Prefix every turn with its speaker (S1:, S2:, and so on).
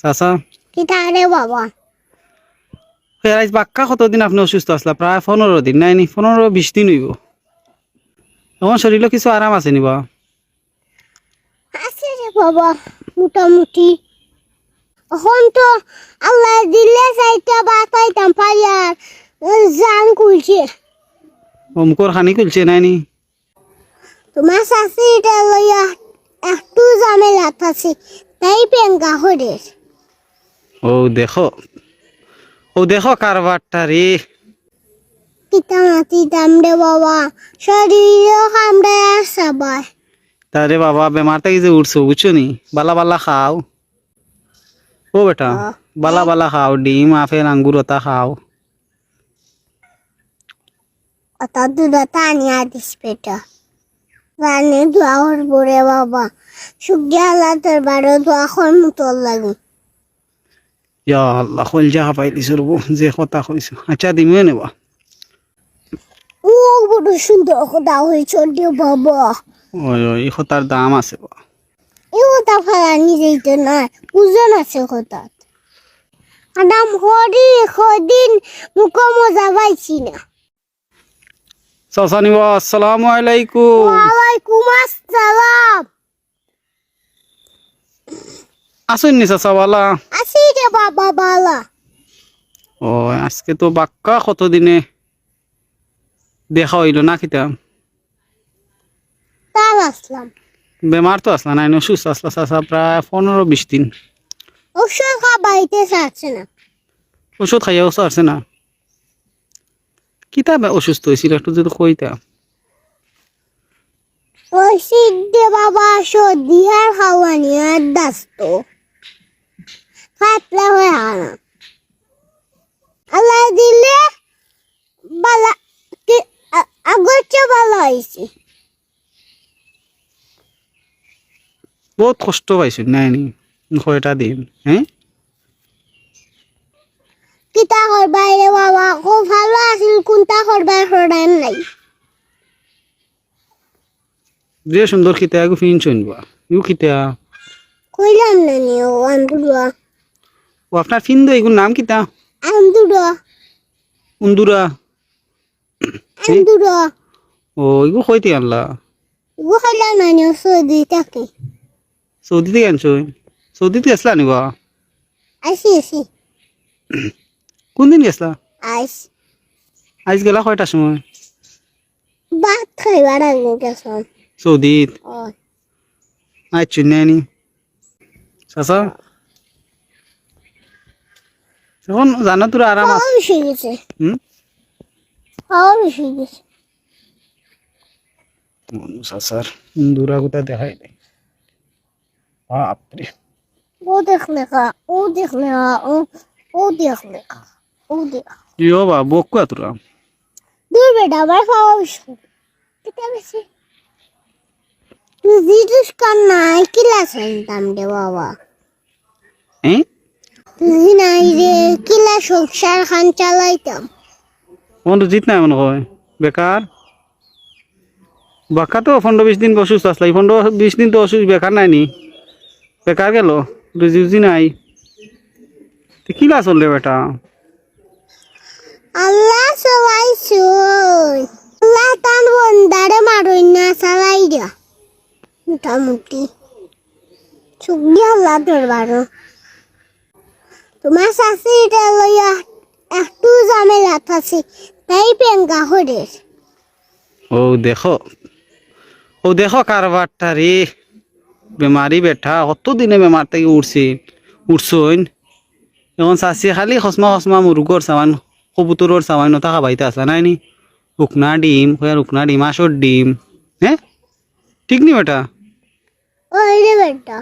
S1: চাচা?
S2: কিতা রে বাবা?
S1: ফেরাইজ বাক্কা কতদিন আপনি অসুস্থ আসলা প্রায় পনেরো দিন নাই নি? পনেরো বিশ দিন হইব আমার শরীরে কিছু আরাম আছে নিবা
S2: আছে রে বাবা মোটামুটি। এখন তো আল্লাহ দিলে চাইটা বা পাইতাম পারি আর জান কুলছে
S1: অমুকর খানি খুলছে নাই নি?
S2: তোমার শাশুড়িটা লইয়া একটু ঝামেলাত আছে তাই পেঙ্গা হরের
S1: ও দেখো। ও দেখো কারবারটা রে।
S2: কিতা মাতি দাম রে বাবা শরীরও কামড়ে সবাই।
S1: তারে বাবা বেমার থেকে যে উঠছো বুঝছ নি? বালা বালা খাও। ও বেটা বালা বালা খাও ডিম আপেল আঙ্গুর ওটা খাও।
S2: অত দূরতা আনিয়া দিস পেটা। রানে দোয়া করব রে বাবা। সুখিয়া আল্লাহ তোর বারো দোয়া কর মতন লাগে।
S1: ইয়া আল্লাহ খোল যা পাই দিছো রবো যে কথা কইছো আচ্ছা দিমিও নেবা
S2: ও বড় সুন্দর কথা হয়েছ রে বাবা
S1: ওই ওই কথার দাম আছে বা
S2: এই কথা ফালানি যাইতো না ওজন আছে কথাত আদাম হরি সদিন মুখ মজা পাইছি না
S1: চাচা নিবা আসসালামু আলাইকুম
S2: ওয়ালাইকুম আসসালাম
S1: আসুন নি চাচা বালা।
S2: আছি রে বাবা বালা।
S1: ও আজকে তো বাক্কা কতদিনে দেখা হইল না খিতা
S2: তার আসলাম।
S1: বেমার তো আসলা নাই অসুস্থ আসলা চাচা প্রায় পনেরো বিশ দিন।
S2: ওষুধ খাবাইতে চাচ্ছে না।
S1: ওষুধ খাইয়া ওষুধ আছে না। কিতা অসুস্থ হয়েছিল একটু যদি কইতা।
S2: ওই সিদ্ধে বাবা সর্দি আর খাওয়ানি আর দাস্ত ফাটলা হয়ে আনা আল্লাহ দিলে বালা কি- আ- আগর চেয়ে ভালো হয়েছে
S1: বহুত কষ্ট পাইছো নাই নি কয়টা দিন হ্যাঁ
S2: কিতা করবাই রে বাবা খুব ভালো আছিল কোনটা করবার সরান নাই
S1: যে সুন্দর খিতা এগু ফিন শুনবা ইউ খিতা
S2: কইলাম না নি ও আন্দুরা
S1: ও আপনার ফিন দো এগুর নাম কিতা
S2: আন্দুরা।
S1: উন্দুরা
S2: আন্দুরা।
S1: ও এগু কইতে আনলা?
S2: ও কইলাম না নি সর্দি থাকে
S1: সৌদি থেকে আনছো? সৌদি থেকে আসলা নিবা
S2: আসি আসি।
S1: কোন দিন গেছলা?
S2: আইস
S1: আজ গেলা কয়টার সময়?
S2: ভাত খাইবার আগে গেছন
S1: সৌদিত? আজ চুন চাচা? এখন জানা তোর আরাম আছে
S2: গেছে।
S1: হুম?
S2: গেছে।
S1: মনু চাচার কোথা দেখাই নাই? বাপরে।
S2: ও দেখলে কা ও দেখলে ও ও দেখলে কা ও দেখ
S1: ইয়ো বা বকু তোরা।
S2: দূর বেটা আবার খাওয়া বেশি এটা বেশি তুই জিজ্ঞেস কর নাই কি লাসেন দাম দে বাবা।
S1: হ্যাঁ
S2: তুই নাই রে। কিলা সংসার খান চালাইতাম।
S1: মন জিত নাই মনে কয় বেকার? বাক্কা তো পনেরো বিশ দিন অসুস্থ আসলা এই পনেরো বিশ দিন তো অসুস্থ বেকার নাই নি বেকার গেল রুজি উজি নাই। তো কি লাস হল রে বেটা?
S2: আল্লাহ সবাই শুন আল্লাহ তান বন্দারে মারই না চালাই দিয়া। মোটামুটি। চুগলি আল্লাহ দরবারও তোমার শাশুড়িটা লইয়া একটু ঝামেলাত আছে তাই পেঙ্গা হরের
S1: ও দেখো ও দেখো কারবারটা রে। বেমারি বেঠা কত দিনে বেমার থেকে উঠছে উঠছইন। এখন চাষি খালি খসমা খসমা মুরগর সামান কবুতরর সামান নতা খাবাইতে আসলা নাই নি। উকনা ডিম কয়ার উকনা ডিম আসর ডিম হ্যাঁ ঠিক নি বেটা?
S2: ওই রে বেটা।